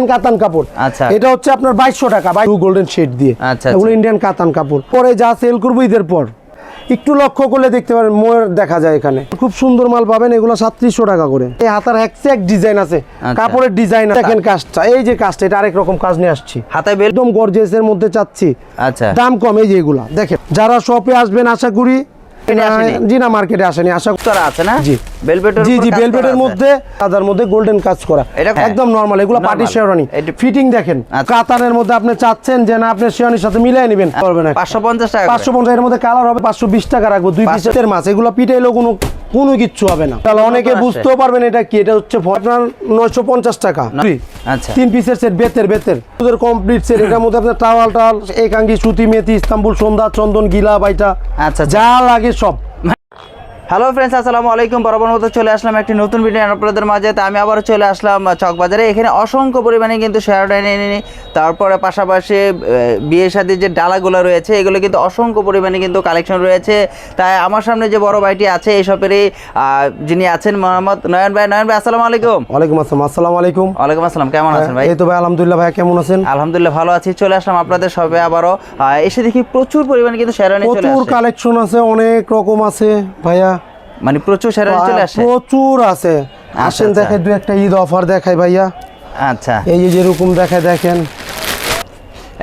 Indian কাতান কাপড়। আচ্ছা। এটা হচ্ছে আপনার বাইশশো টাকা বাই গোল্ডেন শেড দিয়ে। আচ্ছা, এগুলো আচ্ছা। ইন্ডিয়ান কাতান কাপড়। পরে যা সেল করব ঈদের পর। একটু লক্ষ্য করলে দেখতে পারেন ময়ূর দেখা যায় এখানে। খুব সুন্দর মাল পাবেন এগুলো সাতত্রিশশো টাকা করে। এই হাতার এক ডিজাইন আছে। আচ্ছা। কাপড়ের ডিজাইন দেখেন কাজটা। এই যে কাজটা এটা আরেক রকম কাজ নিয়ে আসছি। হাতায় বেল একদম গর্জেসের মধ্যে চাচ্ছি। আচ্ছা। দাম কম এই যে এগুলা। দেখেন যারা শপে আসবেন আশা করি মার্কেটে আসেনি? জি না মার্কেটে আসেনি আশা করা। আছে না? জি। বেলভেটের জি জি বেলভেটের মধ্যে সাদার মধ্যে গোল্ডেন কাজ করা। এটা- একদম নরমাল এগুলো Normal। পার্টি শেরওয়ানি ফিটিং দেখেন আচ্ছা। কাতানের মধ্যে আপনি চাচ্ছেন যে না আপনি শেরওয়ানির সাথে নেবেন পারবেন 550 টাকা করে। পাঁচশো পঞ্চাশ এর মধ্যে কালার হবে পাঁচশো বিশ টাকা রাখব দুই পাঁচশো- পিসের মাছ এগুলো পিটাইলেও কোনো কোনো কিচ্ছু হবে না। তাহলে অনেকে বুঝতেও পারবেন এটা কি এটা হচ্ছে আপনার নয়শো পঞ্চাশ টাকা। আচ্ছা। তিন পিসের সেট বেতের বেতের। ওদের কমপ্লিট সেট এটার মধ্যে আপনার টাওয়াল টাওয়াল একাঙ্গি সুতি মেথি ইস্তাম্বুল সন্ধ্যা চন্দন গিলা বাইটা। আচ্ছা, আচ্ছা। যা লাগে সব। হ্যালো ফ্রেন্ডস আসসালামু আলাইকুম। বরাবর মতো চলে আসলাম একটি নতুন ভিডিও আপনাদের মাঝে। তা আমি আবারও চলে আসলাম চকবাজারে। এখানে অসংখ্য পরিমাণে কিন্তু শেয়ারডাইন এনে তারপরে পাশাপাশি বিয়ে শাদির যে ডালাগুলো রয়েছে এগুলো কিন্তু অসংখ্য পরিমাণে কিন্তু কালেকশন রয়েছে। তাই আমার সামনে যে বড় ভাইটি আছে এই শপেরই যিনি আছেন মোহাম্মদ নয়ন ভাই। নয়ন ভাই আসসালামু আলাইকুম। ওয়ালাইকুম আসসালাম আসসালামু আলাইকুম। ওয়ালাইকুম আসসালাম কেমন আছেন ভাই? এই তো ভাই আলহামদুলিল্লাহ ভাই কেমন আছেন? আলহামদুলিল্লাহ ভালো আছি। চলে আসলাম আপনাদের সবে আবারও। এসে দেখি প্রচুর পরিমাণে কিন্তু চলে প্রচুর কালেকশন আছে অনেক রকম আছে ভাইয়া। মানে প্রচুর শেয়ারডাইন চলে আসে? প্রচুর আছে। আসেন আচ্ছা। দেখে দু একটা ঈদ অফার দেখাই ভাইয়া। আচ্ছা। এই যে যেরকম দেখায় দেখেন।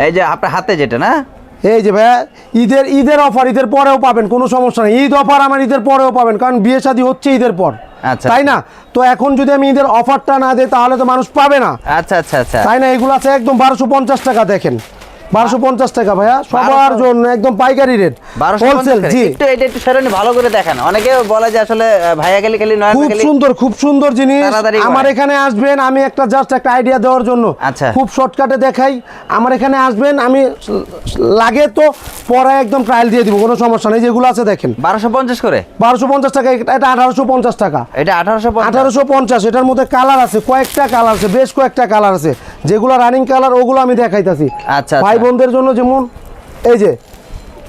এই যে আপনার হাতে যেটা না? এই যে ভাইয়া ঈদের ঈদের অফার ঈদের পরেও পাবেন কোনো সমস্যা নেই। ঈদ অফার আমার ঈদের পরেও পাবেন কারণ বিয়ে শাদী হচ্ছে ঈদের পর। আচ্ছা। তাই না? তো এখন যদি আমি ঈদের অফারটা না দিই তাহলে তো মানুষ পাবে না। আচ্ছা আচ্ছা আচ্ছা। তাই না? এগুলো আছে একদম বারোশো পঞ্চাশ টাকা দেখেন। বারোশো পঞ্চাশ টাকা ভাইয়া সবার জন্য একদম পাইকারি রেট। হোলসেল জি। একটু এটা একটু সেরনি ভালো করে দেখান। অনেকে বলে যে আসলে ভাইয়া গেলি খালি নয়ন খুব সুন্দর খুব সুন্দর জিনিস। আমার এখানে আসবেন আমি একটা জাস্ট একটা আইডিয়া দেওয়ার জন্য। আচ্ছা। খুব শর্টকাটে দেখাই। আমার এখানে আসবেন আমি লাগে তো পরে একদম ট্রায়াল দিয়ে দিব কোনো সমস্যা নেই। যেগুলো আছে দেখেন। বারোশো পঞ্চাশ করে? বারোশো পঞ্চাশ টাকা এটা আঠারোশো পঞ্চাশ টাকা। এটা আঠারোশো আঠারোশো পঞ্চাশ এটার মধ্যে কালার আছে কয়েকটা কালার আছে বেশ কয়েকটা কালার আছে। যেগুলো রানিং কালার ওগুলো আমি দেখাইতাছি। আচ্ছা, ভাই আচ্ছা। বোনদের জন্য যেমন এই যে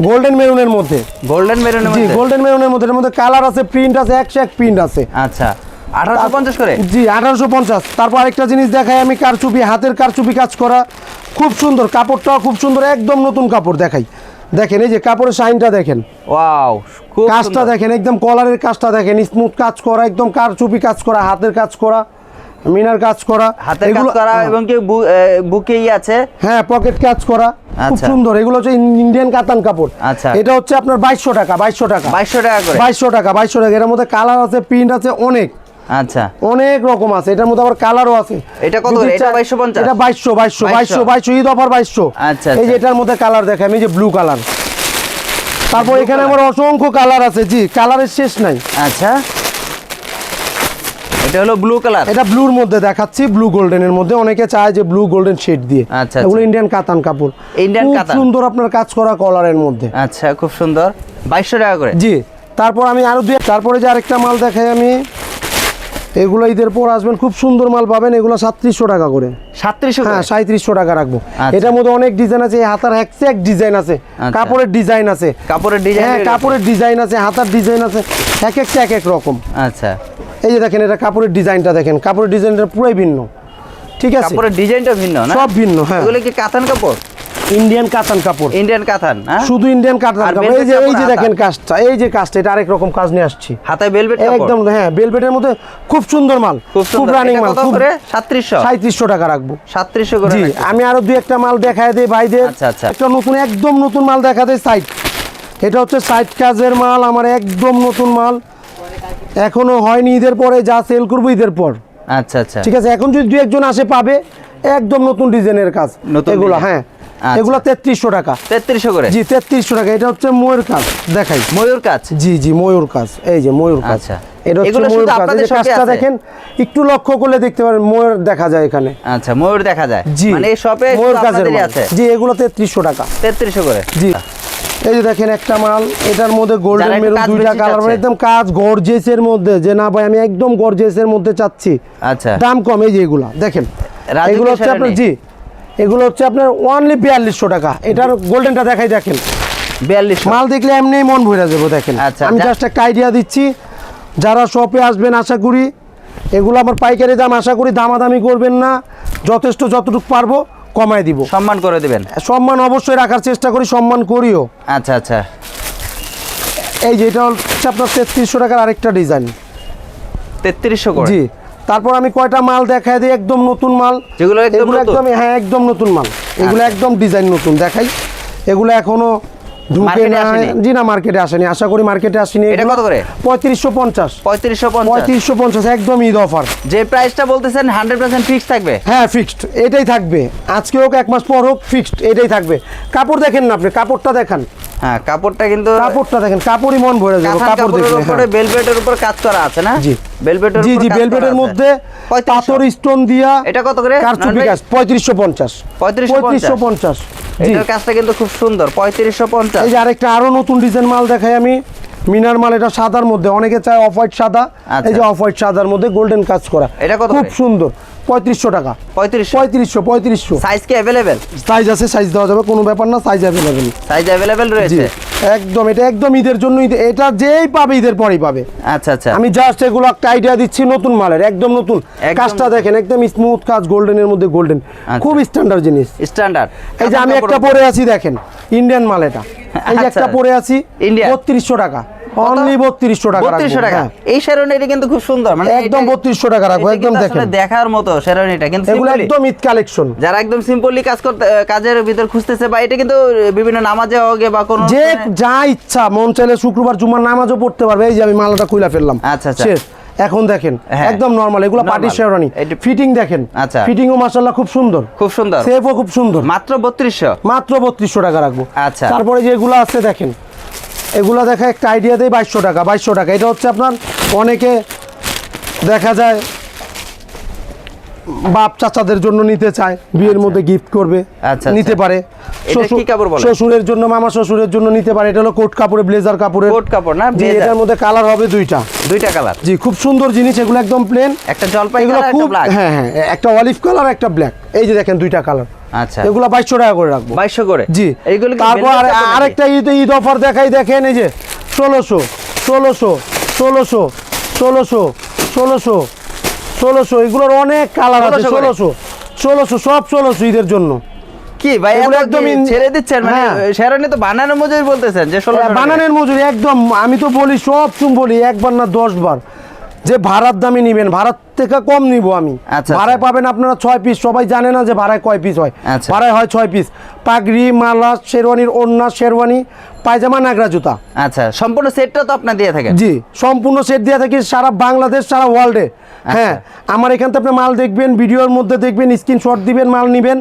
গোল্ডেন মেরুনের মধ্যে। গোল্ডেন মেরুনের মধ্যে? গোল্ডেন মেরুনের মধ্যে। এর মধ্যে কালার আছে প্রিন্ট আছে একশো এক প্রিন্ট আছে। আচ্ছা আঠারোশো পঞ্চাশ করে? জি আঠারোশো পঞ্চাশ। তারপর আরেকটা জিনিস দেখাই আমি কারচুপি হাতের কারচুপি কাজ করা। খুব সুন্দর কাপড়টাও খুব সুন্দর একদম নতুন কাপড় দেখাই। দেখেন এই যে কাপড়ের শাইনটা দেখেন। ওয়াও খুব কাজটা দেখেন একদম কলারের কাজটা দেখেন স্মুথ কাজ করা একদম কারচুপি কাজ করা হাতের কাজ করা। মিনার কাজ করা হাতের কাজ করা এবং কি বুকেই আছে? হ্যাঁ পকেট কাজ করা খুব আচ্ছা। সুন্দর। এগুলো হচ্ছে ইন্ডিয়ান কাতান কাপড়। আচ্ছা। এটা হচ্ছে আপনার বাইশশো টাকা বাইশশো টাকা। বাইশশো টাকা করে? বাইশশো টাকা বাইশশো টাকা। এর মধ্যে কালার আছে প্রিন্ট আছে অনেক। আচ্ছা। অনেক রকম আছে। এটার মধ্যে আবার কালারও আছে। এটা কত এটা 2250? এটা বাইশশো বাইশশো 2200 বাইশশো বাইশশো। ঈদ অফার বাইশশো। আচ্ছা, এই যে আচ্ছা। এটার মধ্যে কালার দেখাম এই যে ব্লু কালার। তারপর এখানে আমার অসংখ্য কালার আছে। জি কালারের শেষ নাই। আচ্ছা। এটা হলো ব্লু কালার এটা ব্লুর মধ্যে দেখাচ্ছি ব্লু গোল্ডেনের মধ্যে। অনেকে চায় যে ব্লু গোল্ডেন শেড দিয়ে। আচ্ছা, এগুলো আচ্ছা। ইন্ডিয়ান কাতান কাপড়। খুব কাতান। সুন্দর আপনার কাজ করা কলারের মধ্যে। আচ্ছা খুব সুন্দর। বাইশশো টাকা করে? জি। তারপর আমি আরও দুই তারপরে যে আরেকটা মাল দেখাই আমি এগুলো ঈদের পর আসবেন খুব সুন্দর মাল পাবেন। এগুলো সাতত্রিশশো টাকা করে। সাতত্রিশশো হ্যাঁ সাঁত্রিশশো টাকা রাখব। আচ্ছা। এটার মধ্যে অনেক ডিজাইন আছে এই হাতার এক ডিজাইন আছে। আচ্ছা। কাপড়ের ডিজাইন আছে। কাপড়ের ডিজাইন হ্যাঁ কাপড়ের ডিজাইন আছে হাতার ডিজাইন আছে এক একটা এক এক রকম। আচ্ছা। এই যে দেখেন এটা কাপড়ের ডিজাইনটা দেখেন। কাপড়ের ডিজাইনটা পুরোই ভিন্ন। ঠিক আছে? কাপড়ের ডিজাইনটা ভিন্ন না? সব ভিন্ন হ্যাঁ। এগুলো কি কাতান কাপড়? ইন্ডিয়ান কাতান কাপড়। ইন্ডিয়ান কাতান শুধু ইন্ডিয়ান কাতান কাপড়। এই যে এই যে দেখেন কাজটা এই যে কাজটা এটা আরেক রকম কাজ নিয়ে আসছি। হাতায় বেলভেট কাপড়? একদম হ্যাঁ বেলভেটের মধ্যে খুব সুন্দর মাল খুব রানিং মাল কত খুব করে? সাতত্রিশশো সাঁত্রিশশো টাকা রাখব। সাতত্রিশশো করে জি আমি আরও দুই একটা মাল দেখায় দিই ভাইদের। আচ্ছা, আচ্ছা। একটা নতুন একদম নতুন মাল দেখা দেয় সাইড এটা হচ্ছে সাইড কাজের মাল আমার একদম নতুন মাল। এখনও হয়নি ঈদের পরে যা সেল করব ঈদের পর। আচ্ছা আচ্ছা। ঠিক আছে এখন যদি দু একজন আসে পাবে একদম নতুন ডিজাইনের কাজ। এগুলো হ্যাঁ। আচ্ছা। এগুলো তেত্রিশশো টাকা। তেত্রিশশো করে? জি তেত্রিশশো টাকা। এটা হচ্ছে ময়ূর কাজ দেখাই। ময়ূর কাজ? জি জি ময়ূর কাজ। এই যে ময়ূর কাজ। আচ্ছা। এটা হচ্ছে ময়ূর কাজ। এই আপনাদের যে shop-এ কাজটা দেখেন একটু লক্ষ্য করলে দেখতে পারেন ময়ূর দেখা যায় এখানে। আচ্ছা ময়ূর দেখা যায়। জি। মানে এই শপে ময়ূর কাজের আছে? জি এগুলো তেত্রিশশো টাকা। তেত্রিশশো করে? জি। এই যে দেখেন একটা মাল এটার মধ্যে গোল্ডেন মেরুন দুইটা কালার চাচ্ছে। একদম কাজ গর্জেসের মধ্যে যে না ভাই আমি একদম গর্জেসের মধ্যে চাচ্ছি। আচ্ছা। দাম কম এই যে এগুলা দেখেন। এগুলো হচ্ছে আপনার জি এগুলো হচ্ছে আপনার ওনলি বিয়াল্লিশশো টাকা। এটার গোল্ডেনটা দেখাই দেখেন। বিয়াল্লিশ মাল দেখলে এমনি মন ভরে যাব দেখেন। আচ্ছা, আমি জাস্ট একটা আইডিয়া দিচ্ছি যারা শপে আসবেন আশা করি এগুলো আমার পাইকারি দাম আশা করি দামাদামি করবেন না যথেষ্ট যতটুকু পারব। কমায় দিব। সম্মান করে দিবেন। সম্মান অবশ্যই রাখার চেষ্টা করি সম্মান করিও। আচ্ছা আচ্ছা। এই যে এটা হচ্ছে আপনার তেত্রিশশো টাকার আরেকটা ডিজাইন। তেত্রিশশো করে? জি তারপর আমি কয়টা মাল দেখাই দিই একদম নতুন মাল। যেগুলো একদম হ্যাঁ একদম নতুন মাল। এগুলো একদম ডিজাইন নতুন দেখাই। এগুলো এখনও আসেনি? জি না মার্কেটে আসেনি। আশা করি মার্কেটে আসেনি। এটা কত করে? পঁয়ত্রিশশো পঞ্চাশ। পঁয়ত্রিশশো পঞ্চাশ। পঁয়ত্রিশশো পঞ্চাশ একদম ঈদ অফার। যে প্রাইসটা বলতেছেন হান্ড্রেড পার্সেন্ট ফিক্স থাকবে? হ্যাঁ ফিক্সড এটাই থাকবে। আজকে হোক এক মাস পর হোক ফিক্সড এটাই থাকবে। কাপড় দেখেন না আপনি কাপড়টা দেখান। হ্যাঁ কাপড়টা কিন্তু কাপড়টা দেখেন কাপড়ই মন ভরে যাবে কাপড় দেখলে উপরে হ্যাঁ। বেলভেটের উপর কাজ করা আছে না? জি। বেলভেটের জি জি বেলভেটের মধ্যে পাথর স্টোন দিয়া এটা কত করে? কারচুপি কাজ পঁয়ত্রিশশো পঞ্চাশ। 3550 এটার কাজটা কিন্তু খুব সুন্দর পঁয়ত্রিশশো পঞ্চাশ। এই যে আরেকটা আরও নতুন ডিজাইন মাল দেখাই আমি মিনার মাল এটা সাদার মধ্যে অনেকে চায় অফ হোয়াইট সাদা আচ্ছা। এই যে অফ হোয়াইট সাদার মধ্যে গোল্ডেন কাজ করা। এটা কত খুব সুন্দর। পঁয়ত্রিশশো টাকা। পঁয়ত্রিশশো? পঁয়ত্রিশশো পঁয়ত্রিশশো। সাইজ কি অ্যাভেলেবেল সাইজ আছে সাইজ দেওয়া যাবে কোনো ব্যাপার না সাইজ অ্যাভেলেবেল সাইজ অ্যাভেলেবেল রয়েছে? একদম এটা একদম ঈদের জন্য এটা যেই পাবে ঈদের পরেই পাবে। আচ্ছা আচ্ছা। আমি জাস্ট এগুলো একটা আইডিয়া দিচ্ছি নতুন মালের একদম নতুন। কাজটা দেখেন একদম স্মুথ কাজ গোল্ডেনের মধ্যে গোল্ডেন। খুব স্ট্যান্ডার্ড জিনিস। স্ট্যান্ডার্ড এই যে আমি একটা পরে আছি দেখেন ইন্ডিয়ান মাল এটা। এই যে আচ্ছা। একটা পরে আছি Indian? বত্রিশশো টাকা। অনলি টাকা টাকা হ্যাঁ। এই শেরওয়ানিটা কিন্তু খুব সুন্দর মানে একদম 3200 টাকা রাখব, একদম দেখেন। দেখার মতো শেরওয়ানিটা কিন্তু এগুলো একদম ঈদ কালেকশন যারা একদম সিম্পলি কাজ করতে কাজের ভিতর খুঁজতেছে বা এটা কিন্তু বিভিন্ন নামাজে হোক বা কোনো যে যা ইচ্ছা মন চাইলে শুক্রবার জুমার নামাজও পড়তে পারবে এই যে আমি মালাটা খুলে ফেললাম আচ্ছা, আচ্ছা। এখন দেখেন হ্যাঁ। একদম নরমাল এগুলো। পার্টি শেরওয়ানি ফিটিং দেখেন আচ্ছা। ফিটিংও মাশাআল্লাহ খুব সুন্দর খুব সুন্দর সেফও খুব সুন্দর মাত্র বত্রিশশো মাত্র বত্রিশশো টাকা রাখব আচ্ছা। তারপরে যে এগুলো আছে দেখেন এগুলো দেখা একটা আইডিয়া দেয় বাইশশো টাকা বাইশশো টাকা। এটা হচ্ছে আপনার অনেকে দেখা যায় বাপ চাচাদের জন্য নিতে চায় বিয়ের মধ্যে গিফট করবে আচ্ছা, নিতে আচ্ছা। পারে কি কাপড় শ্বশুরের জন্য মামা শ্বশুরের জন্য নিতে পারে এটা হলো কোট কাপড়ে ব্লেজার কাপড়ের। কোট কাপড় না, জি এটার মধ্যে কালার হবে দুইটা। দুইটা কালার জি খুব সুন্দর জিনিস এগুলো একদম প্লেন একটা কালার একটা ব্ল্যাক হ্যাঁ হ্যাঁ একটা অলিভ কালার একটা ব্ল্যাক এই যে দেখেন দুইটা কালার আচ্ছা। এগুলো বাইশশো টাকা করে রাখব। বাইশশো করে? জি। এইগুলো তারপর? আরেকটা ঈদ ঈদ অফার দেখাই দেখেন এই যে ষোলোশো ষোলোশো ষোলোশো ষোলোশো ষোলোশো ষোলোশো এগুলোর অনেক কালার আছে 1600 করে। ষোলোশো ষোলোশো সব ষোলোশো ঈদের জন্য। কি ভাই একদম ছেড়ে দিচ্ছেন? মানে হ্যাঁ। শেরওয়ানি তো বানানো মজুরি বলতেছেন যে ষোলো বানানের মজুরি একদম আমি তো বলি সব চুম বলি একবার না দশ বার যে ভাড়ার দামে নিবেন ভাড়ার থেকে কম নিব আমি। আচ্ছা, ভাড়ায় আচ্ছা। পাবেন আপনারা ছয় পিস সবাই জানে না যে ভাড়ায় কয় পিস হয়। আচ্ছা। ভাড়ায় হয় ছয় পিস পাগড়ি মালা শেরওয়ানির ওড়না শেরওয়ানি পায়জামা নাগরা জুতা। আচ্ছা সম্পূর্ণ সেটটা তো আপনার দিয়ে থাকে? জি সম্পূর্ণ সেট দিয়ে থাকি সারা বাংলাদেশ সারা ওয়ার্ল্ডে। হ্যাঁ আমার এখান থেকে আপনি মাল দেখবেন ভিডিওর মধ্যে দেখবেন স্ক্রিনশট দিবেন মাল নেবেন।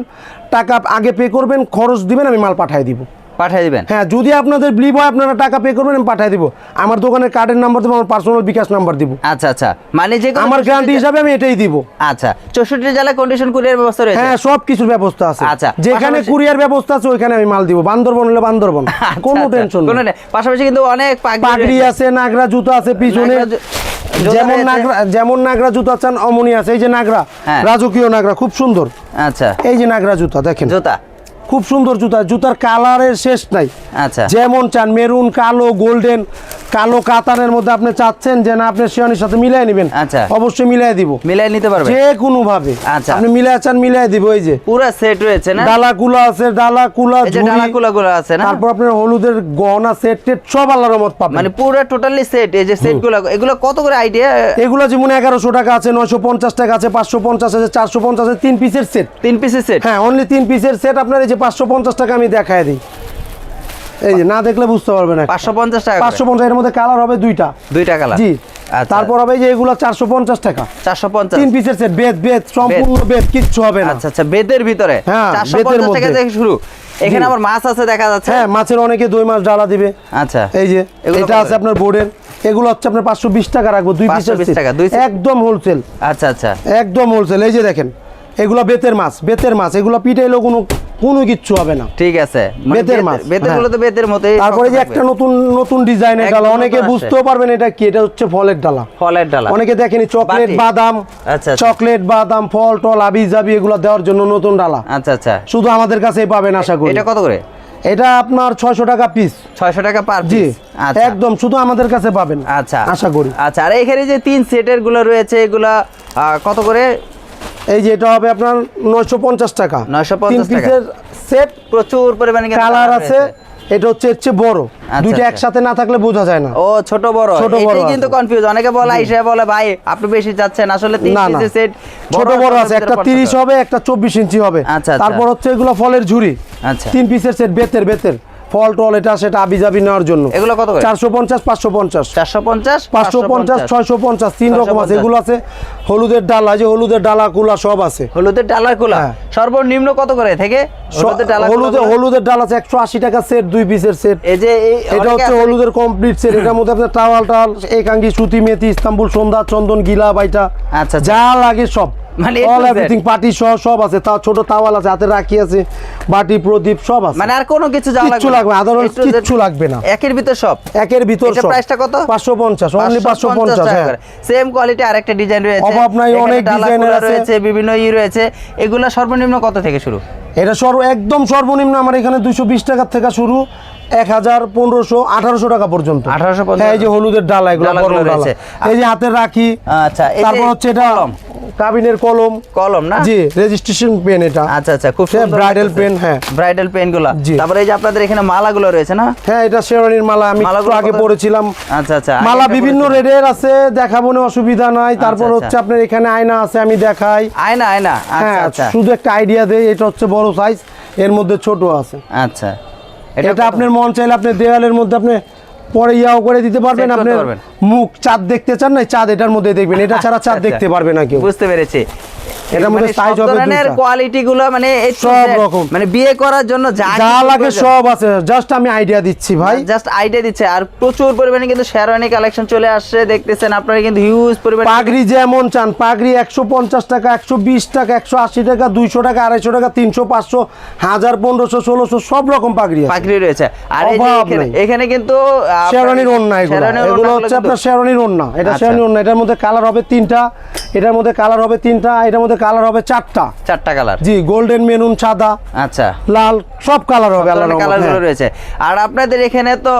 টাকা আগে পে করবেন খরচ দিবেন আমি মাল পাঠিয়ে দিব। পাঠিয়ে দিবেন। হ্যাঁ যদি আপনাদের ব্লিভ হয় আপনারা টাকা পে করবেন আমি পাঠিয়ে দিব। আমার দোকানের কার্ডের নাম্বার দেবো আমার পার্সোনাল বিকাশ নাম্বার দিব। আচ্ছা আচ্ছা। মানে যে আমার 64 গ্যারান্টি হিসাবে আমি এটাই দিব। আচ্ছা চৌষট্টি জেলায় কন্ডিশন কুরিয়ার ব্যবস্থা রয়েছে? হ্যাঁ সব কিছুর ব্যবস্থা আছে। আচ্ছা, যেখানে কুরিয়ার ব্যবস্থা আছে ওইখানে আমি মাল দিব। বান্দরবন হলে বান্দরবন আচ্ছা, কোনো আচ্ছা, টেনশন কোনো নেই। পাশাপাশি কিন্তু অনেক পাগড়ি আছে নাগরা জুতো আছে পিছনে। যেমন নাগরা যেমন নাগরা জুতো আছেন অমনি আছে। এই যে নাগরা হ্যাঁ। রাজকীয় নাগরা খুব সুন্দর। আচ্ছা। এই যে নাগরা জুতা দেখেন। জুতা। খুব সুন্দর জুতা জুতার কালারের শেষ নাই। আচ্ছা। যেমন চান মেরুন কালো গোল্ডেন কালো কাতানের মধ্যে আপনি চাচ্ছেন যে না আপনি শিয়ানির সাথে মিলাই নেবেন। আচ্ছা। অবশ্যই মিলাই দিব। মিলাই নিতে পারবে যে কোনো ভাবে আচ্ছা। আপনি মিলাই চান মিলাই দিব এই যে। পুরো সেট রয়েছে না? ডালা কুলা আছে ডালা কুলা এই যে ঝুড়ি, ডালাকুলা গুলো আছে না? তারপর আপনার হলুদের গহনা সেট টেট সব আল্লাহর রহমত পাবেন। মানে পুরো টোটালি সেট এই যে সেটগুলো এগুলো কত করে আইডিয়া এগুলো যেমন এগারোশো টাকা আছে নয়শো পঞ্চাশ টাকা আছে পাঁচশো পঞ্চাশ আছে চারশো পঞ্চাশ আছে তিন পিসের সেট তিন পিসের সেট হ্যাঁ অনলি তিন পিসের সেট আপনার এই যে পাঁচশো পঞ্চাশ টাকা আমি দেখায় দিই। এই যে না দেখলে বুঝতে পারবেন না। পাঁচশো পঞ্চাশ টাকা পাঁচশো পঞ্চাশ এর মধ্যে কালার হবে দুইটা। দুইটা কালার জি। আচ্ছা। তারপর হবে যে এগুলো চারশো পঞ্চাশ টাকা। চারশো পঞ্চাশ? তিন পিসের সেট বেদ বেদ সম্পূর্ণ বেদ। কিচ্ছু হবে না। আচ্ছা আচ্ছা বেদের ভিতরে? হ্যাঁ, টাকা মধ্যে। থেকে শুরু। এখানে জি। আবার মাছ আছে দেখা যাচ্ছে? হ্যাঁ মাছের অনেকে দই মাছ ডালা দিবে। আচ্ছা। এই যে এটা আছে আপনার বোর্ডের এগুলো হচ্ছে আপনার পাঁচশো বিশ টাকা রাখব দুই পিসের টাকা, টাকা দুই একদম হোলসেল আচ্ছা আচ্ছা। একদম হোলসেল এই যে দেখেন এগুলো বেতের মাছ বেতের মাছ। এগুলো পিটাইলেও কোনো কোনো কিচ্ছু হবে না। ঠিক আছে। মানে বেতের মাছ, বেতের হ্যাঁ। গুলো তো বেতের মতোই তারপরে যে একটা নতুন নতুন ডিজাইনের ডালা অনেকে বুঝতেও পারবেন এটা কি এটা হচ্ছে ফলের ডালা। ফলের ডালা। অনেকে দেখেনি চকলেট বাদাম আচ্ছা, আচ্ছা। চকলেট বাদাম ফল টল আবি জাবি এগুলো দেওয়ার জন্য নতুন ডালা। আচ্ছা আচ্ছা। শুধু আমাদের কাছেই পাবেন আশা করি। এটা কত করে? এটা আপনার ছয়শো টাকা পিস ছয়শো টাকা পার জি আচ্ছা। একদম শুধু আমাদের কাছে পাবেন আচ্ছা। আশা করি। আচ্ছা আর এখানে যে তিন সেটেরগুলো রয়েছে এগুলা কত করে? এই যে এটা হবে আপনার নয়শো পঞ্চাশ টাকা। 950 টাকা। সেট প্রচুর পরিমাণে কালার আছে। এটা হচ্ছে এর চেয়ে বড়। আচ্ছা, দুইটা আচ্ছা। একসাথে না থাকলে বোঝা যায় না। ও ছোট বড়। ছোট বড় এটাই কিন্তু কনফিউজ অনেকে বলে আইসা বলে ভাই আপনি বেশি যাচ্ছেন আসলে তিন না না। পিসের সেট ছোট বড় আছে। একটা তিরিশ হবে। একটা চব্বিশ ইঞ্চি হবে। আচ্ছা। তারপর হচ্ছে এগুলো ফলের ঝুড়ি। আচ্ছা। তিন পিসের সেট বেতের বেতের। ফল টল এটা সেটা আবি যাবি নেওয়ার জন্য। এগুলো কত চারশো পঞ্চাশ পাঁচশো পঞ্চাশ। চারশো পঞ্চাশ পাঁচশো পঞ্চাশ ছয়শো পঞ্চাশ তিন রকম আছে এগুলো আছে হলুদের ডালা যে হলুদের ডালা কুলা সব আছে। হলুদের ডালার কুলা? হ্যাঁ। সর্বনিম্ন কত করে থেকে? হলুদের ডাল আছে একশো আশি টাকা সেট দুই পিসের সেট। এই যে এটা হচ্ছে হলুদের কমপ্লিট সেট এটার মধ্যে আপনার টাওয়াল টাওয়াল একাঙ্গি সুতি মেথি ইস্তাম্বুল সন্ধ্যা চন্দন গিলা বাইটা। আচ্ছা, আচ্ছা। যা লাগে সব। মানে অল এভরিথিং পার্টি সহ সব আছে। তা ছোট তাওয়াল আছে হাতে রাখি আছে বাটি প্রদীপ সব আছে। মানে আর কোনো কিছু যাওয়া লাগবে Z কিচ্ছু লাগবে না। একের ভিতর সব। একের ভিতর সব। প্রাইসটা কত? পাঁচশো পঞ্চাশ অনলি পাঁচশো পঞ্চাশ হ্যাঁ। সেম কোয়ালিটি আরেকটা ডিজাইন রয়েছে। অভাব নাই, অনেক আছে। রয়েছে বিভিন্ন ই রয়েছে। এগুলা সর্বনিম্ন কত থেকে শুরু? এটা সর্ব একদম সর্বনিম্ন আমার এখানে দুইশো বিশ টাকার থেকে শুরু। এক হাজার পনেরোশো আঠারোশো টাকা পর্যন্ত। 1850 হ্যাঁ, এই যে হলুদের ডালা এগুলো ডালাগুলো গরম ডালা। রয়েছে। এই যে হাতের রাখি আচ্ছা তারপর হচ্ছে এটা কলম। কাবিনের কলম। কলম না? জি রেজিস্ট্রেশন পেন এটা। আচ্ছা আচ্ছা খুব pen, হ্যাঁ। ব্রাইডাল পেনগুলা। তারপরে এই যে আপনাদের এখানে মালাগুলো রয়েছে না? হ্যাঁ এটা শেরওয়ানির মালা আমি একটু আগে? পরেছিলাম। আচ্ছা আচ্ছা মালা বিভিন্ন রেডের আছে দেখাবো না অসুবিধা নাই। তারপর আচ্ছা, হচ্ছে আপনার এখানে আয়না আছে আমি দেখাই। আয়না আয়না আচ্ছা হ্যাঁ আচ্ছা। শুধু একটা আইডিয়া দেই এটা হচ্ছে বড় সাইজ এর মধ্যে ছোট আছে। আচ্ছা। এটা? আপনার মন চাইলে আপনি দেওয়ালের মধ্যে আপনি পরে ইয়াও করে দিতে পারবেন আপনি মুখ চাঁদ দেখতে চান না চাঁদ এটার মধ্যে দেখবেন এটা ছাড়া চাঁদ আচ্ছা, দেখতে পারবে না কেউ। বুঝতে পেরেছি। এটার মধ্যে মানে সব হবে ধরনের। কোয়ালিটি গুলো মানে সব রকম। মানে বিয়ে করার জন্য যা লাগে সব আছে। জাস্ট আমি আইডিয়া দিচ্ছি ভাই। জাস্ট আইডিয়া দিচ্ছে। আর প্রচুর পরিমাণে কিন্তু শেরওয়ানি কালেকশন চলে আসছে। দেখতেছেন আপনারা কিন্তু হিউজ পরিমাণে পাগড়ি যেমন চান পাগড়ি একশো পঞ্চাশ টাকা একশো বিশ টাকা একশো আশি টাকা দুইশো টাকা আড়াইশো টাকা তিনশো পাঁচশো হাজার পনেরোশো ষোলোশো সব রকম পাগড়ি আছে। পাখরি রয়েছে। আর এই যে এখানে কিন্তু শেরওয়ানির ওন্না এগুলো। এগুলো হচ্ছে আপনার শেরওয়ানির ওন্না এটা আচ্ছা। শেরওয়ানির ওন্না এটার মধ্যে কালার হবে তিনটা। এটার মধ্যে কালার হবে তিনটা এটার মধ্যে কালার হবে চারটা। চারটা কালার। জি গোল্ডেন মেনুন সাদা আচ্ছা। লাল সব কালার হবে আল্লাহর কালারগুলো হ্যাঁ। রয়েছে। আর আপনাদের এখানে তো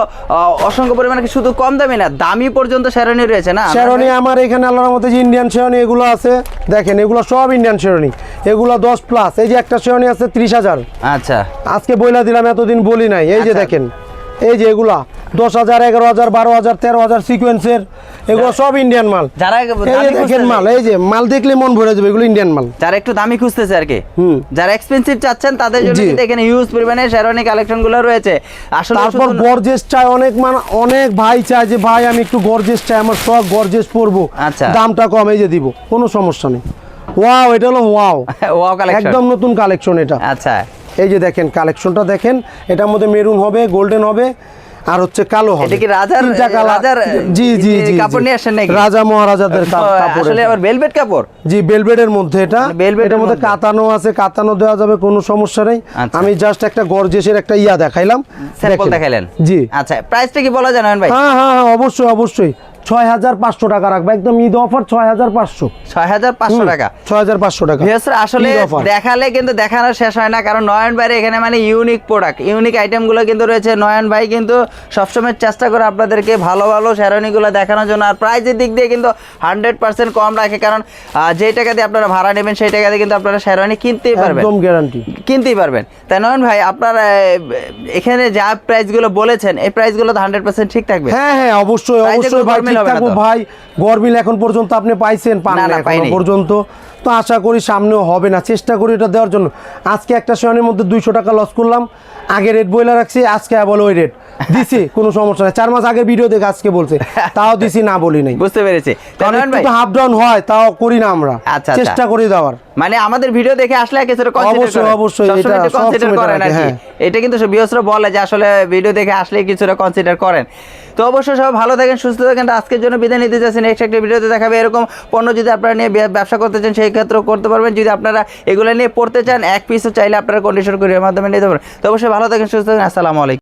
অসংখ্য পরিমাণে কি শুধু কম দামি না দামি পর্যন্ত শেরওয়ানি রয়েছে না? শেরওয়ানি আমার এখানে আল্লাহর মধ্যে যে ইন্ডিয়ান শেরওয়ানি এগুলো আছে দেখেন এগুলো সব ইন্ডিয়ান শেরওয়ানি এগুলো দশ প্লাস এই যে একটা শেরওয়ানি আছে ত্রিশ হাজার। আচ্ছা। আজকে বইলা দিলাম এতদিন বলি নাই এই যে আচ্ছা। দেখেন এই যে এগুলা দশ হাজার এগারো হাজার বারো হাজার তেরো হাজার সিকোয়েন্সের এগুলো সব ইন্ডিয়ান মাল। যারা দেখেন মাল এই যে মাল দেখলে মন ভরে যাবে এগুলো ইন্ডিয়ান মাল। যারা একটু দামি খুঁজতেছে আর কি। হুম। যারা এক্সপেন্সিভ চাচ্ছেন তাদের জন্য। কিন্তু এখানে হিউজ পরিমাণে শেরওয়ানি কালেকশনগুলো রয়েছে। আসলে তারপর গর্জেস চাই অনেক মান অনেক ভাই চায় যে ভাই আমি একটু গর্জেস চাই আমার সব গর্জেস পরবো। আচ্ছা। দামটা কম এই যে দিব। কোনো সমস্যা নেই। ওয়াও এটা হলো ওয়াও ওয়াও কালেকশন একদম নতুন কালেকশন এটা। আচ্ছা। এই যে দেখেন কালেকশনটা দেখেন এটার মধ্যে মেরুন হবে গোল্ডেন হবে আর হচ্ছে কালো হবে। এটা কি রাজার- রাজার, জি জি জি কাপড় নিয়ে আসেন নাকি? রাজা মহারাজাদের কাপড় আসলে। আবার ভেলভেট কাপড়? জি বেলবেডের মধ্যে এটা। মানে এর মধ্যে মধ্যে। কাতানো আছে কাতানো দেওয়া যাবে কোনো সমস্যা নেই। আচ্ছা। আমি জাস্ট একটা গর্জেসের একটা ইয়া দেখাইলাম। স্যাম্পল দেখাইলেন? জি। আচ্ছা প্রাইসটা কি বলা জানেন ভাই? হ্যাঁ হ্যাঁ হ্যাঁ অবশ্যই অবশ্যই। ছয় হাজার পাঁচশো টাকা রাখব। একদম ঈদ অফার ছয় হাজার পাঁচশো। ছয় হাজার পাঁচশো টাকা। ছয় হাজার পাঁচশো টাকা। ভিউয়ার্সরা, আসলে দেখালে কিন্তু দেখানো শেষ হয় না কারণ নয়ন ভাইয়ের এখানে মানে ইউনিক প্রোডাক্ট ইউনিক আইটেমগুলো কিন্তু রয়েছে। নয়ন ভাই কিন্তু সবসময় চেষ্টা করে আপনাদেরকে ভালো ভালো শেরওয়ানিগুলো দেখানোর জন্য আর প্রাইজের দিক দিয়ে কিন্তু হান্ড্রেড পার্সেন্ট কম রাখে কারণ যেই টাকা দিয়ে আপনারা ভাড়া নেবেন সেই টাকা দিয়ে কিন্তু আপনারা শেরওয়ানি কিনতেই পারবেন। একদম গ্যারান্টি কিনতেই পারবেন। তাই নয়ন ভাই আপনার এখানে যা প্রাইসগুলো বলেছেন এই প্রাইসগুলো তো হান্ড্রেড পার্সেন্ট ঠিক থাকবে? হ্যাঁ হ্যাঁ অবশ্যই অবশ্যই গরমিল হবে না ভাই গরমিল এখন পর্যন্ত আপনি পাইছেন পান না, এখনও। পর্যন্ত। তো আশা করি সামনেও হবে না। চেষ্টা করি এটা দেওয়ার জন্য। আজকে একটা শেয়ারের মধ্যে দুইশো টাকা লস করলাম। আগে রেট বইলা রাখছি আজকে বলে ওই রেট দিছি কোনো সমস্যা নাই। চার মাস আগে ভিডিও দেখে আজকে বলছে। তাও দিছি না বলি নাই। বুঝতে পেরেছি। হাফ ডাউন হয় তাও করি না আমরা। আচ্ছা, আচ্ছা। চেষ্টা করি দেওয়ার। মানে আমাদের ভিডিও দেখে আসলে কিছুটা অবশ্যই, অবশ্যই, এটা কনসিডার করেন কিন্তু বিয়সরা বলে যে আসলে ভিডিও দেখে আসলে কিছুটা কনসিডার করেন। তো অবশ্যই সবাই ভালো থাকেন, সুস্থ থাকেন। আজকের জন্য বিদায় নিতে চাচ্ছেন নেক্সট একটা ভিডিওতে দেখাবে এরকম পণ্য যদি আপনারা নিয়ে ব্যবসা করতে চান, সেই ক্ষেত্রেও করতে পারবেন। যদি আপনারা এগুলো নিয়ে পড়তে চান, এক পিসও চাইলে আপনারা কন্ডিশন করে মাধ্যমে নিতে পারেন তো অবশ্যই ভালো থাকেন, সুস্থ থাকেন। আসসালামু আলাইকুম।